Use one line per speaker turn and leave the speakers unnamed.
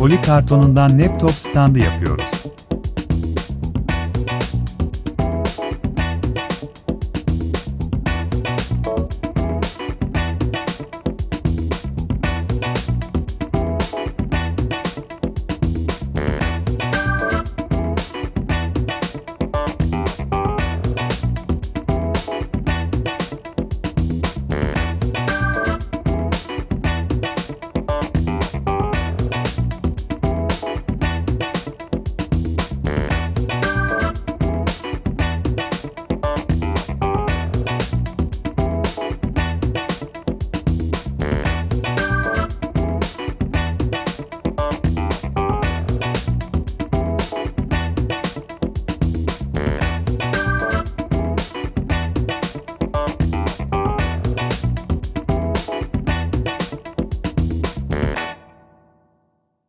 Poli kartonundan laptop standı yapıyoruz.